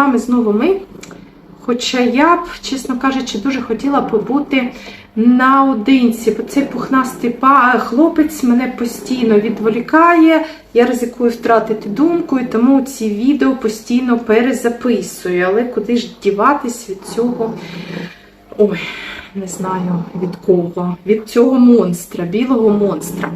вами знову ми. Хоча я б, чесно кажучи, дуже хотіла побути наодинці, бо цей пухнастий хлопець мене постійно відволікає, я ризикую втратити думку, і тому ці відео постійно перезаписую. Але куди ж діватись від цього? Ой, не знаю від кого, від цього монстра, білого монстра.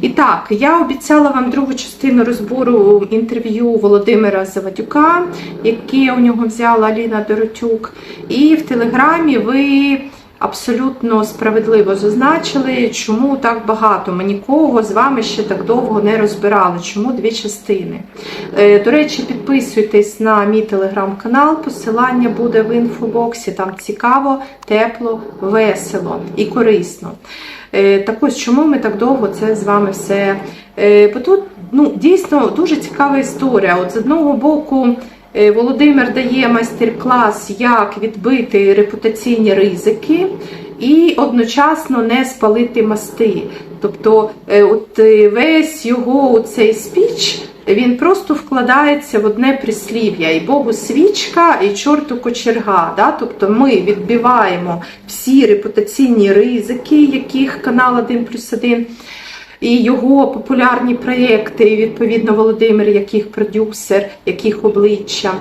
І так, я обіцяла вам другу частину розбору інтерв'ю Володимира Завадюка, яке у нього взяла Аліна Доротюк. І в телеграмі ви абсолютно справедливо зазначили, чому так багато. Ми нікого з вами ще так довго не розбирали. Чому дві частини? Е, До речі, підписуйтесь на мій телеграм-канал. Посилання буде в інфобоксі. Там цікаво, тепло, весело і корисно. Е, Так ось чому ми так довго це з вами все. Е, Бо тут ну, дійсно дуже цікава історія. От з одного боку. Е, Володимир дає майстер-клас, як відбити репутаційні ризики і одночасно не спалити мости. Тобто, е, от е, весь його цей спіч він просто вкладається в одне прислів'я: і Богу свічка, і чорту кочерга. Да? Тобто ми відбиваємо всі репутаційні ризики, яких канал 1 плюс 1, і його популярні проєкти, і відповідно Володимир, яких продюсер, яких обличчя.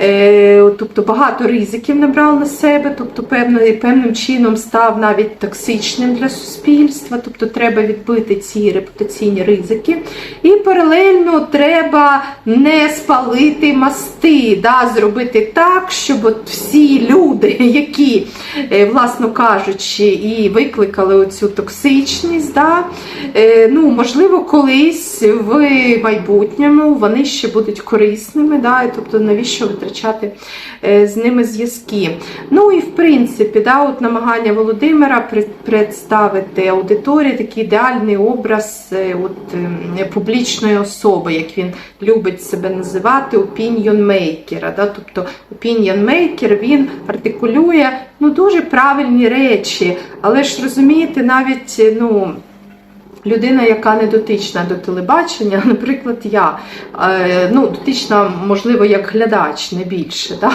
Е, тобто багато ризиків набрав на себе, тобто певно, певним чином став навіть токсичним для суспільства. Тобто треба відбити ці репутаційні ризики. І паралельно треба не спалити мости, да, зробити так, щоб от всі люди, які, е, власно кажучи, і викликали оцю токсичність, да, е, ну, можливо, колись в майбутньому вони ще будуть корисними, да, тобто навіщо витрачати е, з ними зв'язки. Ну і в принципі, да, от намагання Володимира представити аудиторії такий ідеальний образ е, от, е, публічної особи, як він любить себе називати, опіньйонмейкера. Да, тобто опіньйонмейкер він артикулює ну, дуже правильні речі, але ж розумієте, навіть ну. Людина, яка не дотична до телебачення, наприклад, я е, ну, дотична, можливо, як глядач, не більше. Да?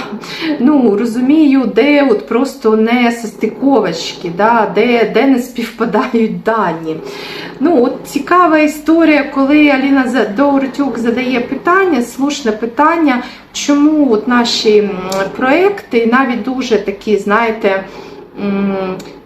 Ну, розумію, де от просто не состиковочки, да? де, де не співпадають дані. Ну, от Цікава історія, коли Аліна Доуртюк задає питання, слушне питання, чому от наші проекти навіть дуже такі, знаєте,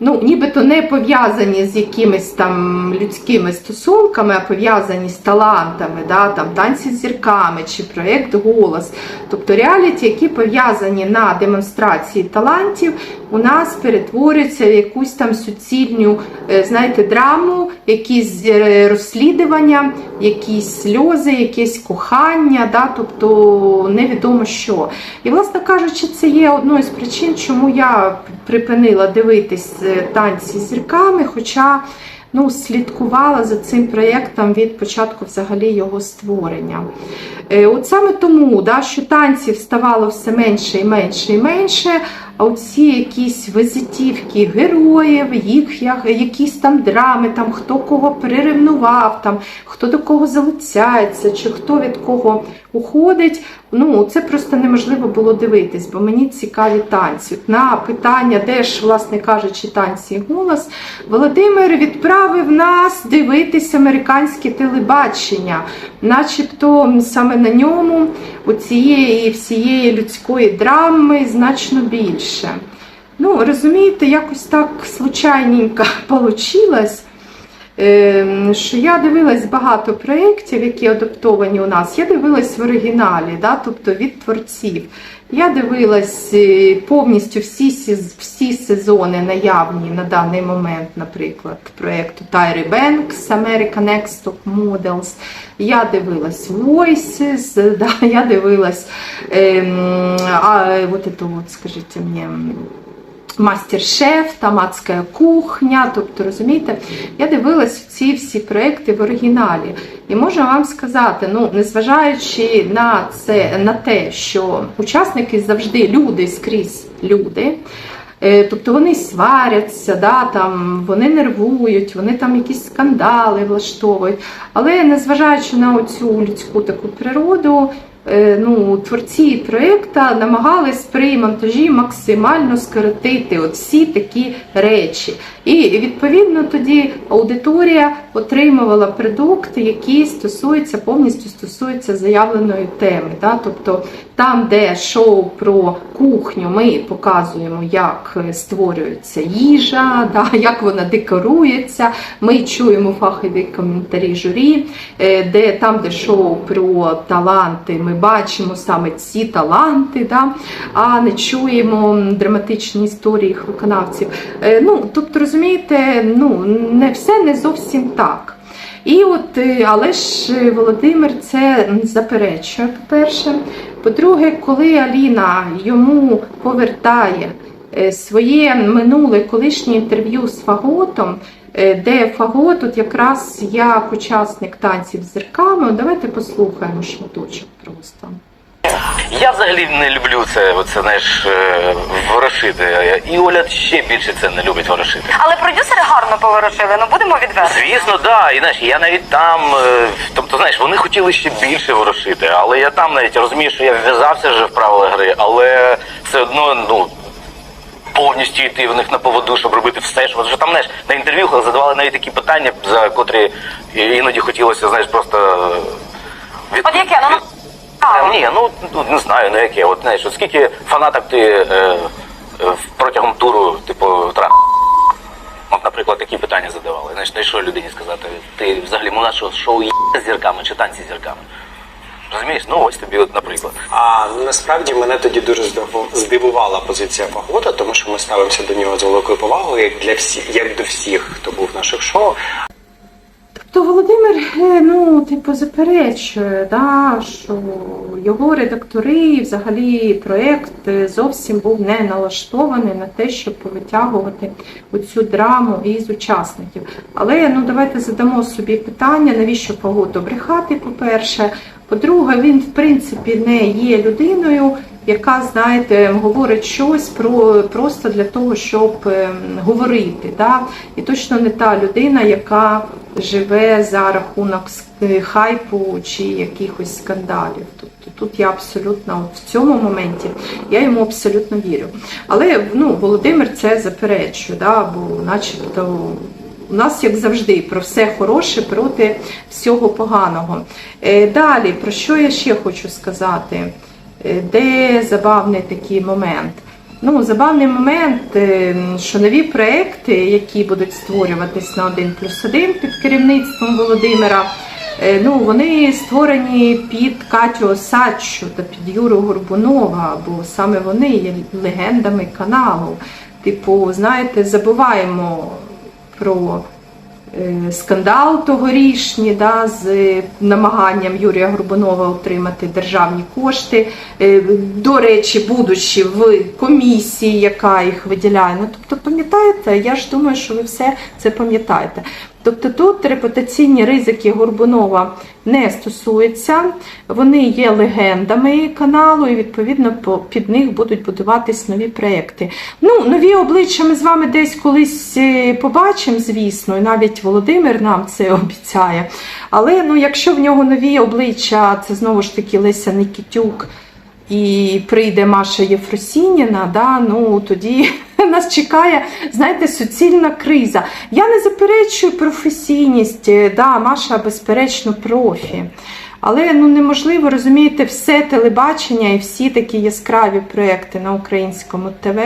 ну, нібито не пов'язані з якимись там людськими стосунками, а пов'язані з талантами, да, там, танці з зірками чи проєкт Голос. Тобто реаліті, які пов'язані на демонстрації талантів, у нас перетворюються в якусь там суцільню, е, знаєте, драму, якісь е, розслідування, якісь сльози, якесь кохання, да, тобто невідомо що. І, власне кажучи, це є одною з причин, чому я припинила дивитись танці з зірками, хоча ну, слідкувала за цим проєктом від початку взагалі його створення. Е, От саме тому, да, що танців ставало все менше і менше і менше, а оці якісь визитівки героїв, їх як- якісь там драми, там хто кого переревнував, там хто до кого залицяється, чи хто від кого уходить. Ну, це просто неможливо було дивитись, бо мені цікаві танці. На питання, де ж, власне кажучи, танці голос, Володимир відправив нас дивитись американське телебачення, начебто саме на ньому у цієї всієї людської драми значно більше. Ну, розумієте, якось так случайненько получилось. Ем, що я дивилась багато проєктів, які адаптовані у нас. Я дивилась в оригіналі, да, тобто від творців. Я дивилась е, повністю всі, всі сезони наявні на даний момент, наприклад, проєкту Тайри Бенкс, American Next Top Models. Я дивилась Voices, да, я дивилась ем, а, вот это вот, скажите мені, Мастер-шеф, там адська кухня, тобто розумієте, я дивилась ці всі проекти в оригіналі. І можу вам сказати, ну незважаючи на це, на те, що учасники завжди люди скрізь люди. Е, Тобто вони сваряться, да, там, вони нервують, вони там якісь скандали влаштовують. Але незважаючи на цю людську таку природу, ну, творці проєкту намагались при монтажі максимально скоротити от всі такі речі. І відповідно тоді аудиторія отримувала продукти, які стосуються повністю стосуються заявленої теми. Да? Тобто там, де шоу про кухню, ми показуємо, як створюється їжа, да? як вона декорується. Ми чуємо фахові коментарі журі, е, де там, де шоу про таланти, ми бачимо саме ці таланти, да? а не чуємо драматичні історії їх виконавців. Е, Ну, тобто, розумієте, ну не все не зовсім так. І от, е, але ж е, Володимир це заперечує, по-перше. По-друге, коли Аліна йому повертає своє минуле колишнє інтерв'ю з Фаготом, де Фагот, от якраз як учасник танців з зірками, давайте послухаємо шматочок просто. Я взагалі не люблю це, оце, знаєш, е, ворошити. І Оля ще більше це не любить ворошити. Але продюсери гарно поворушили, ну будемо відверті. Звісно, да. І знаєш, я навіть там, е, тобто, знаєш, вони хотіли ще більше ворошити, але я там навіть розумію, що я вв'язався вже в правила гри, але все одно, ну. Повністю йти в них на поводу, щоб робити все, що вже там знаєш, на інтерв'ю задавали навіть такі питання, за котрі іноді хотілося, знаєш, просто від... От яке? Ну, від- Е, Ні, ну ну, не знаю, ну яке. От знаєш, от скільки фанаток ти е, е, протягом туру, типу, тра. От, наприклад, такі питання задавали. Знаєш, ну і що людині сказати? Ти взагалі у нас що, шоу є з зірками чи танці з зірками? Розумієш? Ну ось тобі, от, наприклад. А насправді мене тоді дуже здиву- здивувала позиція Погода, тому що ми ставимося до нього з великою повагою, як для всіх, як до всіх, хто був в наших шоу. Тобто Володимир, е, ну, типу, заперечує, да, що його редактори, і взагалі проєкт зовсім був не налаштований на те, щоб витягувати оцю драму із учасників. Але ну давайте задамо собі питання, навіщо погоду брехати, по-перше. По-друге, він в принципі не є людиною, яка, знаєте, говорить щось про просто для того, щоб ем, говорити. Да? І точно не та людина, яка живе за рахунок хайпу чи якихось скандалів. Тобто тут я абсолютно от в цьому моменті я йому абсолютно вірю. Але ну, Володимир це заперечує, да? бо начебто. У нас, як завжди, про все хороше проти всього поганого. Е, Далі, про що я ще хочу сказати? Е, Де забавний такий момент? Ну, забавний момент, е, що нові проекти, які будуть створюватись на 1 плюс 1 під керівництвом Володимира, ну, вони створені під Катю Осадчу та під Юру Горбунова, бо саме вони є легендами каналу. Типу, знаєте, забуваємо про е, скандал тогорішній да, з намаганням Юрія Горбунова отримати державні кошти, е, до речі, будучи в комісії, яка їх виділяє. Ну, тобто, пам'ятаєте, я ж думаю, що ви все це пам'ятаєте. Тобто тут репутаційні ризики Горбунова не стосуються, вони є легендами каналу, і відповідно під них будуть будуватись нові проекти. Ну, нові обличчя ми з вами десь колись е, побачимо, звісно, і навіть Володимир нам це обіцяє. Але ну, якщо в нього нові обличчя, це знову ж таки Леся Никітюк і прийде Маша Єфросініна, да, ну тоді нас чекає, знаєте, суцільна криза. Я не заперечую професійність, е, да, Маша, безперечно, профі. Але ну неможливо розумієте, все телебачення і всі такі яскраві проекти на українському ТВ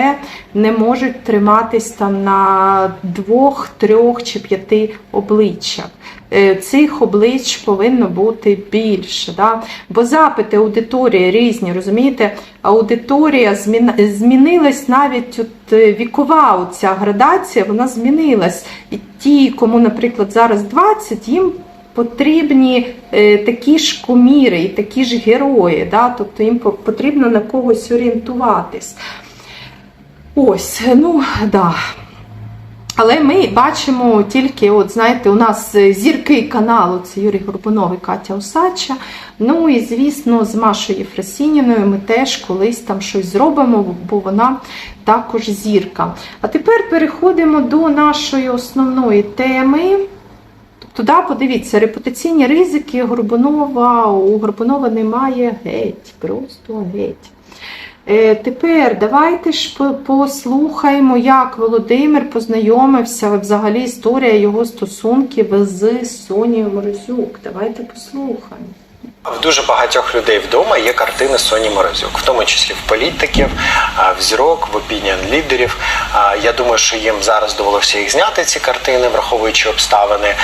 не можуть триматись там на двох, трьох чи п'яти обличчях. Е, Цих облич повинно бути більше. Да? Бо запити аудиторії різні, розумієте, аудиторія зміна- змінилась навіть от е, вікова оця градація, вона змінилась. І ті, кому, наприклад, зараз 20, їм потрібні е, такі ж куміри і такі ж герої. Да? Тобто їм потрібно на когось орієнтуватись. Ось, ну да. Але ми бачимо тільки, от знаєте, у нас е, зірки каналу це Юрій Горбунов і Катя Осадча. Ну і звісно, з Машою Єфросініною ми теж колись там щось зробимо, бо вона також зірка. А тепер переходимо до нашої основної теми. Тобто, да, подивіться, репутаційні ризики Горбунова, у Горбунова немає геть, просто геть. Е, тепер давайте ж послухаємо, як Володимир познайомився, взагалі історія його стосунків з Сонією Морозюк. Давайте послухаємо. В дуже багатьох людей вдома є картини Соні Морозюк, в тому числі в політиків, в зірок, в опініон лідерів. Я думаю, що їм зараз довелося їх зняти ці картини, враховуючи обставини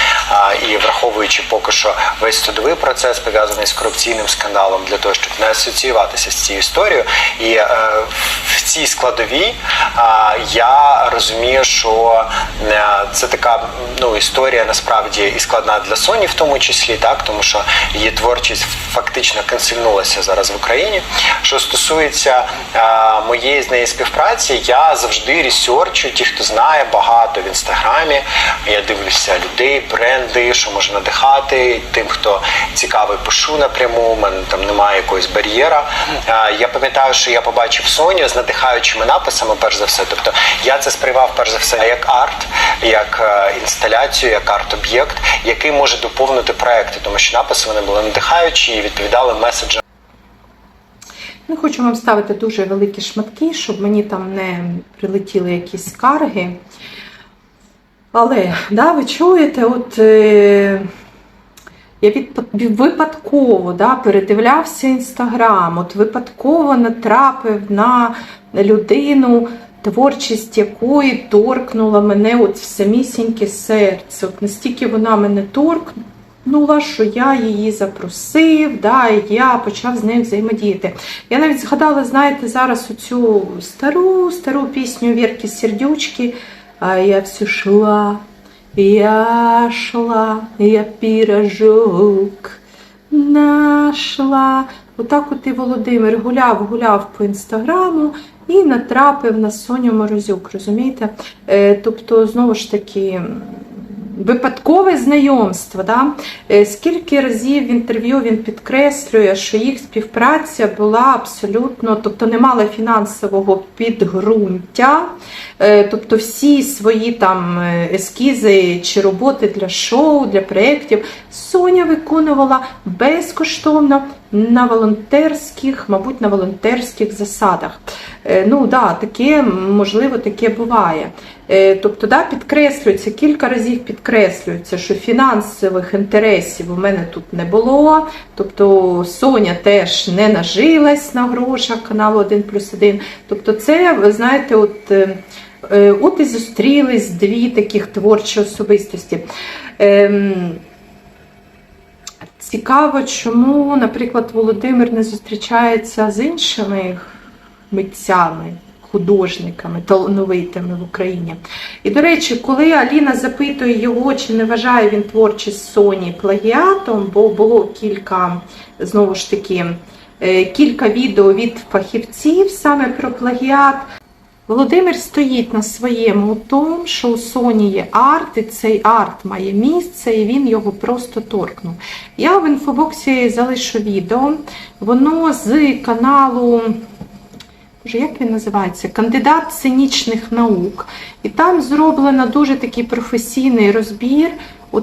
і враховуючи поки що весь судовий процес пов'язаний з корупційним скандалом, для того, щоб не асоціюватися з цією історією. І е, в цій складовій я розумію, що е, це така ну історія насправді і складна для Соні, в тому числі, так тому що її творчість фактично канцельнулася зараз в Україні. Що стосується е, моєї з нею співпраці, я завжди ресерчу, ті, хто знає багато в інстаграмі. Я дивлюся людей, бренди, що може надихати. Тим, хто цікавий, пишу напряму. У мене там немає якогось бар'єра. Я пам'ятаю, що я побачив Соню з надихаючими написами, перш за все. Тобто я це сприймав перш за все як арт, як е, інсталяцію, як арт-об'єкт, який може доповнити проекти, тому що написи вони були надихаючі і відповідали меседжам. Не хочу вам ставити дуже великі шматки, щоб мені там не прилетіли якісь скарги. Але, да, ви чуєте, от е, я від, випадково да, передивлявся інстаграм, от випадково натрапив на людину, творчість якої торкнула мене от в самісіньке серце. От настільки вона мене торкнула, що я її запросив, да, і я почав з нею взаємодіяти. Я навіть згадала, знаєте, зараз оцю стару стару пісню Вірки Сердючки. А я все шла, я шла, я пірожок нашла. Отак от і Володимир гуляв, гуляв по інстаграму і натрапив на Соню Морозюк, розумієте? Е, тобто, знову ж таки, випадкове знайомство. Да? Е, Скільки разів в інтерв'ю він підкреслює, що їх співпраця була абсолютно, тобто не мала фінансового підґрунтя, Е, тобто всі свої там е, ескізи чи роботи для шоу, для проєктів Соня виконувала безкоштовно на волонтерських, мабуть, на волонтерських засадах. Е, Ну да, таке можливо, таке буває. Е, Тобто, да, підкреслюється, кілька разів підкреслюється, що фінансових інтересів у мене тут не було. Тобто Соня теж не нажилась на грошах каналу 1 плюс 1. Тобто, це, ви знаєте, от. е, От і зустрілись дві таких творчі особистості. Цікаво, чому, наприклад, Володимир не зустрічається з іншими митцями, художниками, талановитими в Україні. І, до речі, коли Аліна запитує його, чи не вважає він творчість Соні плагіатом, бо було кілька, знову ж таки, е, кілька відео від фахівців саме про плагіат. Володимир стоїть на своєму тому, що у Соні є арт, і цей арт має місце, і він його просто торкнув. Я в інфобоксі залишу відео. Воно з каналу. Як він називається? Кандидат сценічних наук. І там зроблено дуже такий професійний розбір у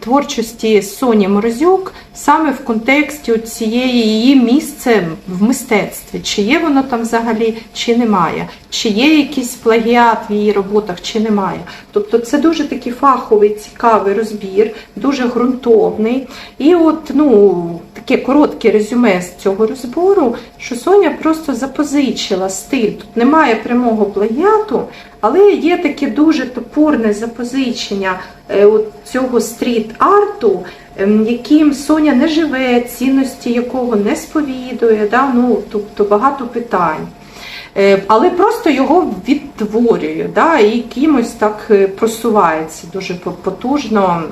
творчості Соні Морозюк саме в контексті цієї її місце в мистецтві. Чи є воно там взагалі, чи немає, чи є якийсь плагіат в її роботах, чи немає. Тобто це дуже такий фаховий, цікавий розбір, дуже ґрунтовний. І от ну, таке коротке резюме з цього розбору, що Соня просто запозичила стиль. Тут немає прямого плагіату, але є таке дуже топорне запозичення е, цього стріт-арту, ем, яким Соня не живе, цінності якого не сповідує. Да? Ну, тобто багато питань. Е, Але просто його відтворює, да? і якимось так е, просувається дуже потужно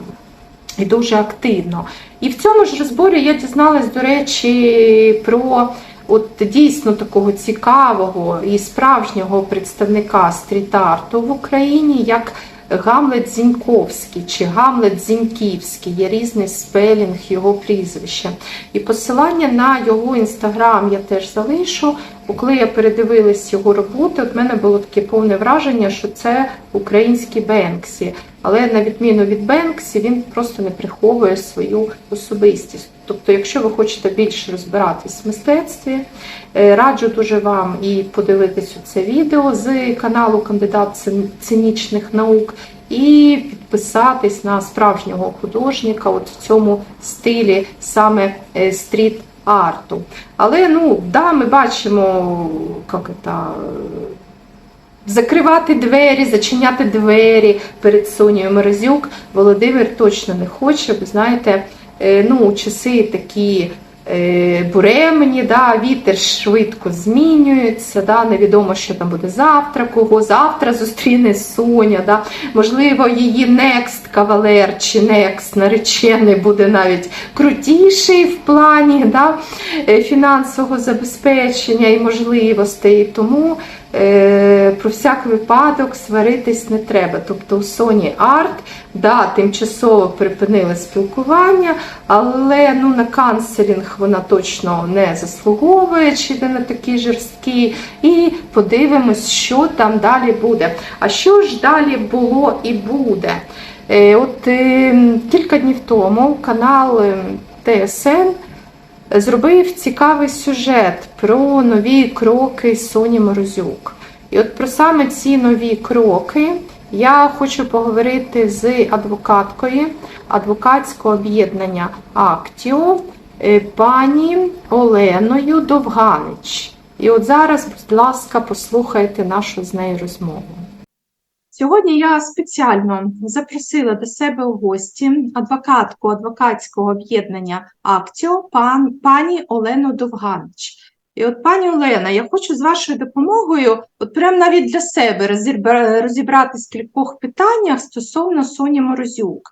і дуже активно. І в цьому ж розборі я дізналась, до речі, про от дійсно такого цікавого і справжнього представника стріт-арту в Україні, як Гамлет Зіньковський чи Гамлет Зіньківський, є різний спелінг його прізвища. І посилання на його інстаграм я теж залишу. Бо коли я передивилась його роботи, от мене було таке повне враження, що це український Бенксі. Але на відміну від Бенксі, він просто не приховує свою особистість. Тобто, якщо ви хочете більше розбиратись в мистецтві, е, раджу дуже вам і подивитись це відео з каналу Кандидат цинічних наук і підписатись на справжнього художника от в цьому стилі саме е, стріт арту. Але ну да, ми бачимо, як це, закривати двері, зачиняти двері перед Сонією Морозюк. Володимир точно не хоче, бо знаєте, ну, часи такі. е, Буремні, да, вітер швидко змінюється, да, невідомо, що там буде завтра, кого завтра зустріне Соня. Да. Можливо, її next кавалер чи next наречений буде навіть крутіший в плані да, е, фінансового забезпечення і можливостей. Тому е, про всяк випадок сваритись не треба. Тобто у Sony Art да, тимчасово припинили спілкування, але ну, на канцелінг вона точно не заслуговує, чи не на такий жорсткий. І подивимось, що там далі буде. А що ж далі було і буде? Е, От е, кілька днів тому канал е, ТСН зробив цікавий сюжет про нові кроки Соні Морозюк. І от про саме ці нові кроки я хочу поговорити з адвокаткою адвокатського об'єднання Актіо е, пані Оленою Довганич. І от зараз, будь ласка, послухайте нашу з нею розмову. Сьогодні я спеціально запросила до себе у гості адвокатку адвокатського об'єднання Актіо пан, пані Олену Довганич. І от, пані Олена, я хочу з вашою допомогою, от прямо навіть для себе розібратись в кількох питаннях стосовно Соні Морозюк.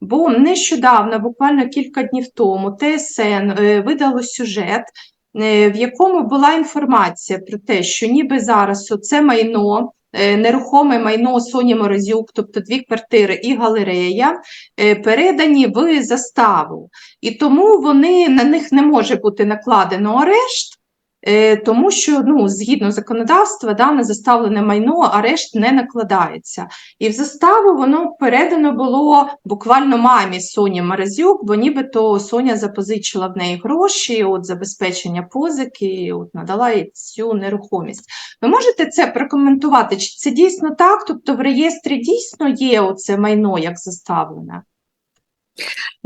Бо нещодавно, буквально кілька днів тому, ТСН е, видало сюжет, е, в якому була інформація про те, що ніби зараз це майно, нерухоме майно Соні Морозюк, тобто дві квартири і галерея, е, передані в заставу. І тому вони на них не може бути накладено арешт. Е, Тому що ну, згідно законодавства, да, на заставлене майно арешт не накладається. І в заставу воно передано було буквально мамі Соні Морозюк, бо нібито Соня запозичила в неї гроші, от забезпечення позики, от надала їй цю нерухомість. Ви можете це прокоментувати? Чи це дійсно так? Тобто в реєстрі дійсно є оце майно як заставлене?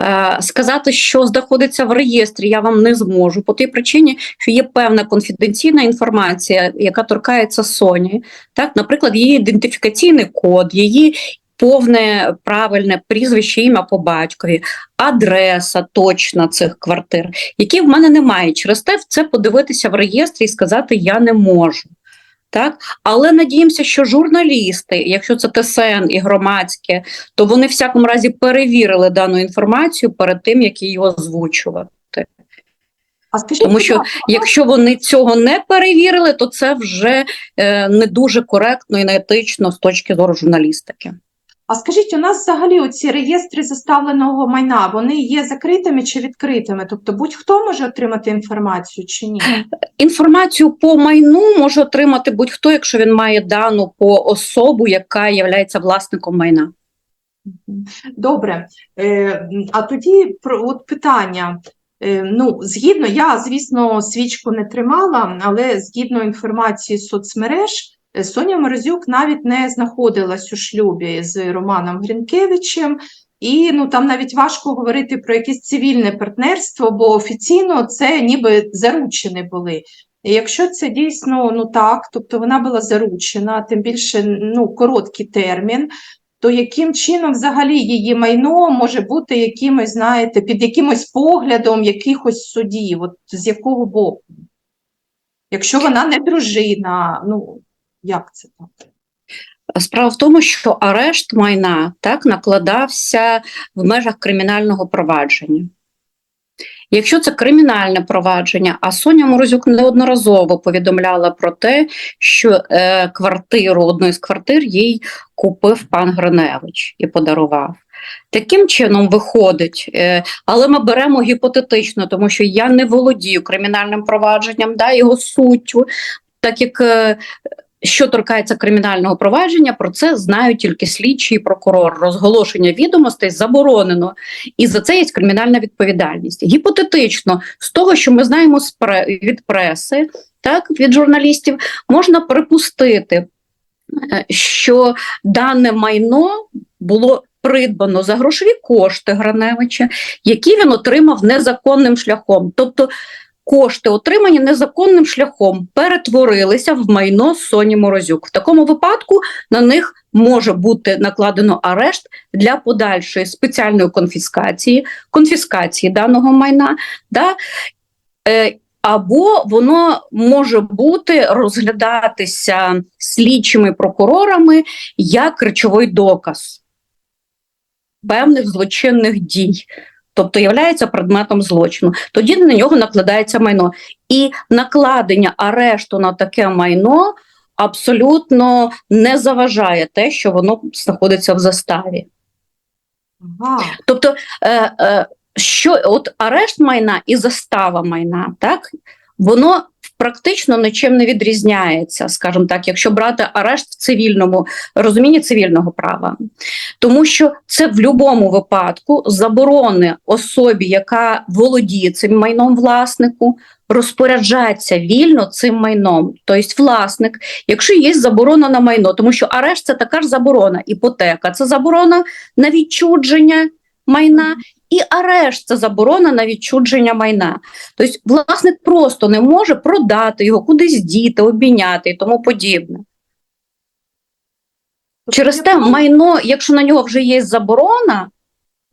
Е, Сказати, що знаходиться в реєстрі, я вам не зможу по тій причині, що є певна конфіденційна інформація, яка торкається Соні. Так, наприклад, її ідентифікаційний код, її повне правильне прізвище, ім'я по батькові, адреса точна цих квартир, які в мене немає. Через те це подивитися в реєстрі і сказати я не можу. Так, але надіємося, що журналісти, якщо це ТСН і громадське, то вони в всякому разі перевірили дану інформацію перед тим, як її озвучувати. А скажіть, Тому що якщо вони цього не перевірили, то це вже е, не дуже коректно і не етично з точки зору журналістики. А скажіть, у нас взагалі оці реєстри заставленого майна, вони є закритими чи відкритими? Тобто будь-хто може отримати інформацію чи ні? Інформацію по майну може отримати будь-хто, якщо він має дану по особу, яка є власником майна. Добре. Е, а тоді про от питання. Е, ну, згідно, я, звісно, свічку не тримала, але згідно інформації з соцмереж, Соня Морозюк навіть не знаходилась у шлюбі з Романом Грінкевичем. І ну там навіть важко говорити про якесь цивільне партнерство, бо офіційно це ніби заручені були. І якщо це дійсно ну так, тобто вона була заручена, тим більше ну короткий термін, то яким чином взагалі її майно може бути якимось, знаєте, під якимось поглядом якихось судів, от з якого боку? Якщо вона не дружина, ну як це так? Справа в тому, що арешт майна так накладався в межах кримінального провадження. Якщо це кримінальне провадження, а Соня Морозюк неодноразово повідомляла про те, що е, квартиру, одну із квартир їй купив пан Гриневич і подарував. Таким чином виходить, е, але ми беремо гіпотетично, тому що я не володію кримінальним провадженням, да, його суттю, так як е, що торкається кримінального провадження, про це знають тільки слідчі і прокурор. Розголошення відомостей заборонено, і за це є кримінальна відповідальність. Гіпотетично, з того, що ми знаємо від преси, так від журналістів, можна припустити, е, що дане майно було придбано за грошові кошти Граневича, які він отримав незаконним шляхом. Тобто кошти, отримані незаконним шляхом, перетворилися в майно Соні Морозюк. В такому випадку на них може бути накладено арешт для подальшої спеціальної конфіскації, конфіскації даного майна. Да? Е, або воно може бути розглядатися слідчими прокурорами як речовий доказ певних злочинних дій, тобто являється предметом злочину. Тоді на нього накладається майно. І накладення арешту на таке майно абсолютно не заважає те, що воно знаходиться в заставі. Ага. Тобто, е, е, що от арешт майна і застава майна, так воно практично нічим не відрізняється, скажімо так, якщо брати арешт в цивільному розумінні цивільного права, тому що це в будь-якому випадку заборони особі, яка володіє цим майном власнику, розпоряджатися вільно цим майном, тобто власник, якщо є заборона на майно, тому що арешт це така ж заборона, іпотека це заборона на відчудження майна. І арешт це заборона на відчудження майна. Тобто власник просто не може продати його, кудись діти, обміняти і тому подібне. Через те майно, якщо на нього вже є заборона,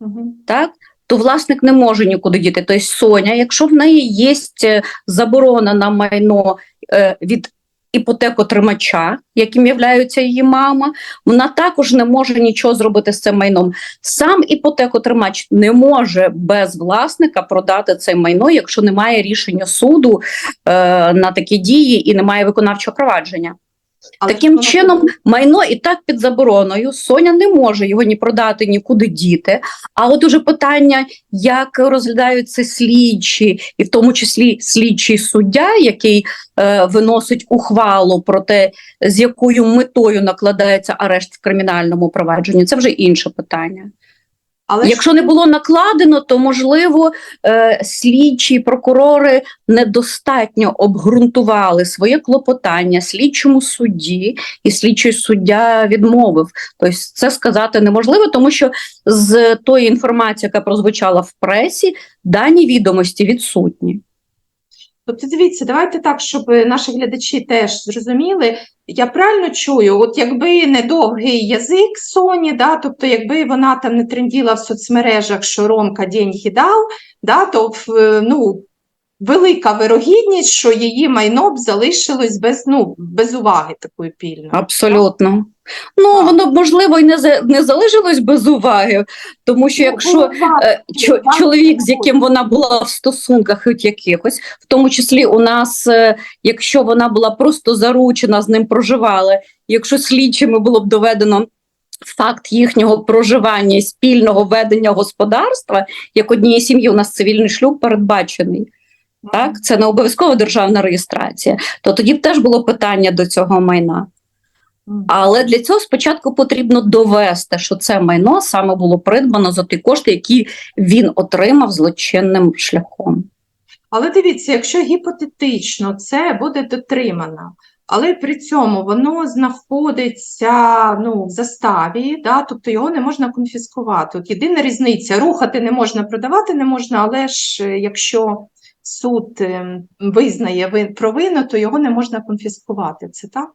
Мгм. так, то власник не може нікуди діти. Тобто Соня, якщо в неї є е, заборона на майно е, від іпотекотримача, яким являється її мама, вона також не може нічого зробити з цим майном. Сам іпотекотримач не може без власника продати це майно, якщо немає рішення суду е, на такі дії і немає виконавчого провадження. Але Таким чином, майно і так під забороною. Соня не може його ні продати, нікуди діти. А от уже питання, як розглядаються слідчі, і в тому числі слідчий суддя, який е, виносить ухвалу про те, з якою метою накладається арешт в кримінальному провадженні, це вже інше питання. Але Якщо не було накладено, то можливо е, слідчі прокурори недостатньо обґрунтували своє клопотання слідчому судді, і слідчий суддя відмовив. Тобто це сказати неможливо, тому що з тої інформації, яка прозвучала в пресі, дані відомості відсутні. Тобто, дивіться, давайте так, щоб наші глядачі теж зрозуміли. Я правильно чую, от якби не довгий язик Соні, да, тобто якби вона там не тренділа в соцмережах, що Ромка деньги дав, да, то ну, велика вирогідність, що її майно б залишилось без, ну, без уваги такої пільної. Абсолютно. Ну, воно б можливо і не, за- не залишилось без уваги, тому що Ну, якщо е, чоловік, з яким вона була в стосунках хоч якихось, в тому числі у нас, е, якщо вона була просто заручена, з ним проживали, якщо слідчими було б доведено факт їхнього проживання і спільного ведення господарства, як однієї сім'ї, у нас цивільний шлюб передбачений. Так, це не обов'язкова державна реєстрація. То тоді б теж було питання до цього майна. Але для цього спочатку потрібно довести, що це майно саме було придбано за ті кошти, які він отримав злочинним шляхом. Але дивіться, якщо гіпотетично це буде дотримано, але при цьому воно знаходиться ну, в заставі, да, тобто його не можна конфіскувати. От єдина різниця: рухати не можна, продавати не можна, але ж е, якщо суд ем, визнає провину, то його не можна конфіскувати. Це так?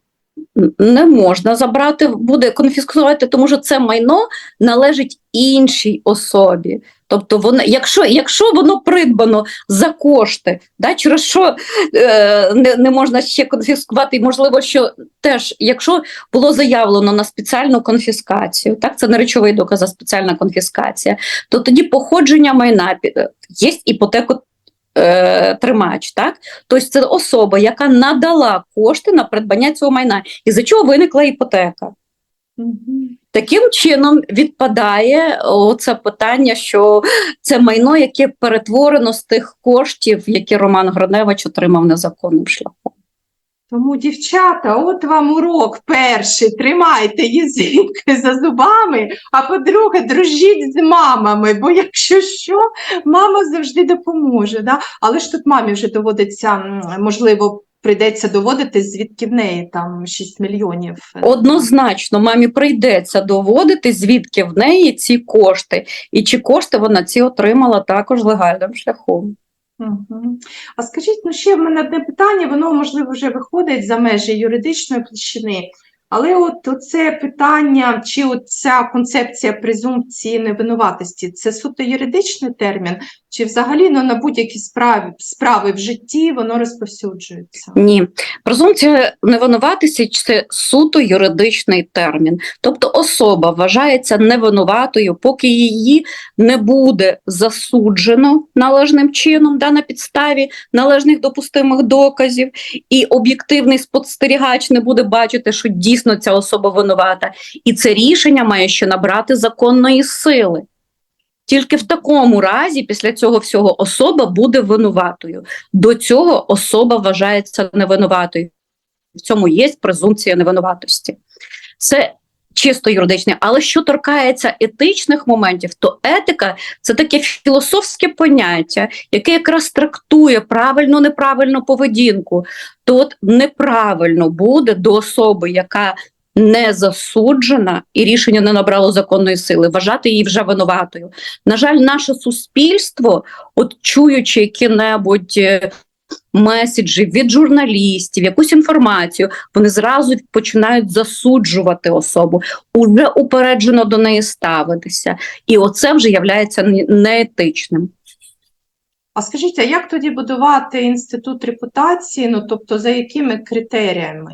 Не можна забрати, буде конфіскувати, тому що це майно належить іншій особі. Тобто, воно, якщо, якщо воно придбано за кошти, да, через що е, не, не можна ще конфіскувати, і можливо, що теж, якщо було заявлено на спеціальну конфіскацію, так це не речовий доказ, а спеціальна конфіскація, то тоді походження майна пі- є іпотеко. Е, Тримач, так тобто це особа, яка надала кошти на придбання цього майна, і за чого виникла іпотека. Таким чином відпадає це питання, що це майно, яке перетворено з тих коштів, які Роман Гроневич отримав незаконним шляхом. Тому, дівчата, от вам урок перший. Тримайте язик за зубами. А по-друге, дружіть з мамами, бо якщо що, мама завжди допоможе. Да? Але ж тут мамі вже доводиться, можливо, прийдеться доводити, звідки в неї там 6 мільйонів. Однозначно, мамі прийдеться доводити, звідки в неї ці кошти, і чи кошти вона ці отримала також легальним шляхом. А скажіть, ну ще в мене одне питання, воно можливо вже виходить за межі юридичної площини. Але от це питання, чи от ця концепція презумпції невинуватості, це суто юридичний термін, чи взагалі ну, на будь-які справи, справи в житті воно розповсюджується? Ні, презумпція невинуватості це суто юридичний термін. Тобто особа вважається невинуватою, поки її не буде засуджено належним чином да, на підставі належних допустимих доказів, і об'єктивний спостерігач не буде бачити, що дійсно ця особа винувата. І це рішення має ще набрати законної сили. Тільки в такому разі, після цього всього, особа буде винуватою. До цього особа вважається невинуватою. В цьому є презумпція невинуватості. Це чисто юридичне. Але що торкається етичних моментів, то етика це таке філософське поняття, яке якраз трактує правильну неправильну поведінку. То от неправильно буде до особи, яка не засуджена і рішення не набрало законної сили, вважати її вже винуватою. На жаль, наше суспільство, от чуючи які-небудь е, меседжі від журналістів, якусь інформацію, вони зразу починають засуджувати особу, уже упереджено до неї ставитися. І оце вже не- неетичним. А скажіть, а як тоді будувати інститут репутації? Ну, тобто, за якими критеріями?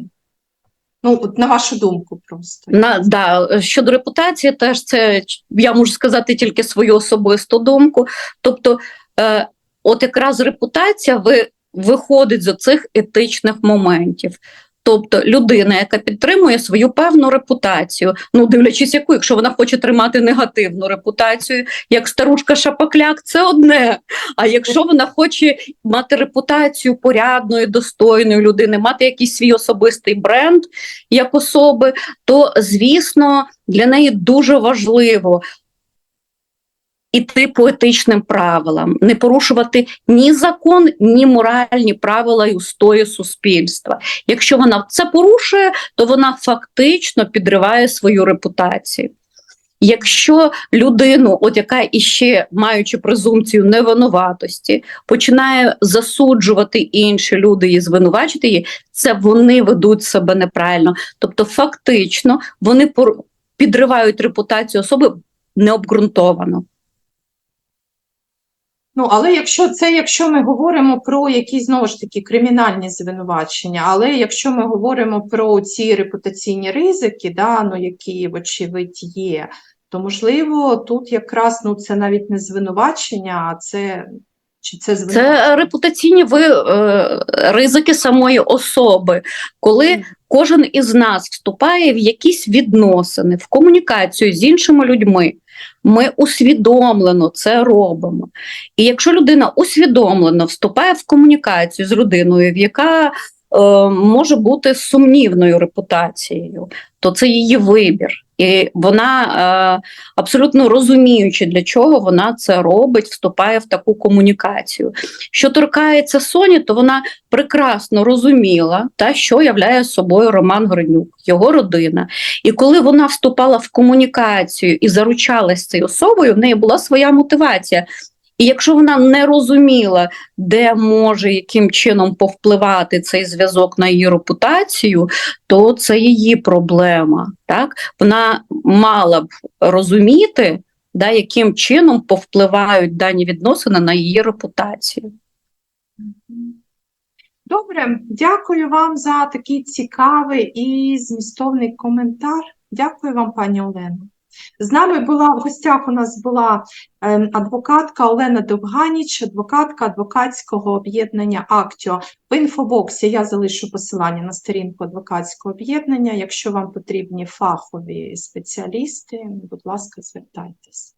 Ну, от на вашу думку, просто. На да щодо репутації, теж це я можу сказати тільки свою особисту думку. Тобто, е, от якраз репутація ви виходить з цих етичних моментів. Тобто людина, яка підтримує свою певну репутацію, ну дивлячись, яку, якщо вона хоче тримати негативну репутацію, як старушка Шапокляк, це одне. А якщо вона хоче мати репутацію порядної, достойної людини, мати якийсь свій особистий бренд як особи, то звісно для неї дуже важливо іти по етичним правилам, не порушувати ні закон, ні моральні правила і устої суспільства. Якщо вона це порушує, то вона фактично підриває свою репутацію. Якщо людину, от яка іще маючи презумпцію невинуватості, починає засуджувати інші люди і звинувачити її, це вони ведуть себе неправильно. Тобто, фактично, вони підривають репутацію особи необґрунтовано. Ну, але якщо це, якщо ми говоримо про якісь знову ж таки кримінальні звинувачення, але якщо ми говоримо про ці репутаційні ризики, да, ну, які, вочевидь, є, то можливо тут якраз ну, це навіть не звинувачення, а це чи це звинувачення? Це репутаційні ви, е, ризики самої особи, коли кожен із нас вступає в якісь відносини, в комунікацію з іншими людьми. Ми усвідомлено це робимо. І якщо людина усвідомлено вступає в комунікацію з людиною, в яка може бути сумнівною репутацією, то це її вибір. І вона е, абсолютно розуміючи, для чого вона це робить, вступає в таку комунікацію. Що торкається Соні, то вона прекрасно розуміла, та, що являє собою Роман Гринюк, його родина. І коли вона вступала в комунікацію і заручалась цією особою, в неї була своя мотивація. І якщо вона не розуміла, де може яким чином повпливати цей зв'язок на її репутацію, то це її проблема. Так? Вона мала б розуміти, да, яким чином повпливають дані відносини на її репутацію. Добре, дякую вам за такий цікавий і змістовний коментар. Дякую вам, пані Олено. З нами була в гостях. У нас була ем, адвокатка Олена Довганіч, адвокатка адвокатського об'єднання Актіо. В інфобоксі я залишу посилання на сторінку адвокатського об'єднання. Якщо вам потрібні фахові спеціалісти, будь ласка, звертайтесь.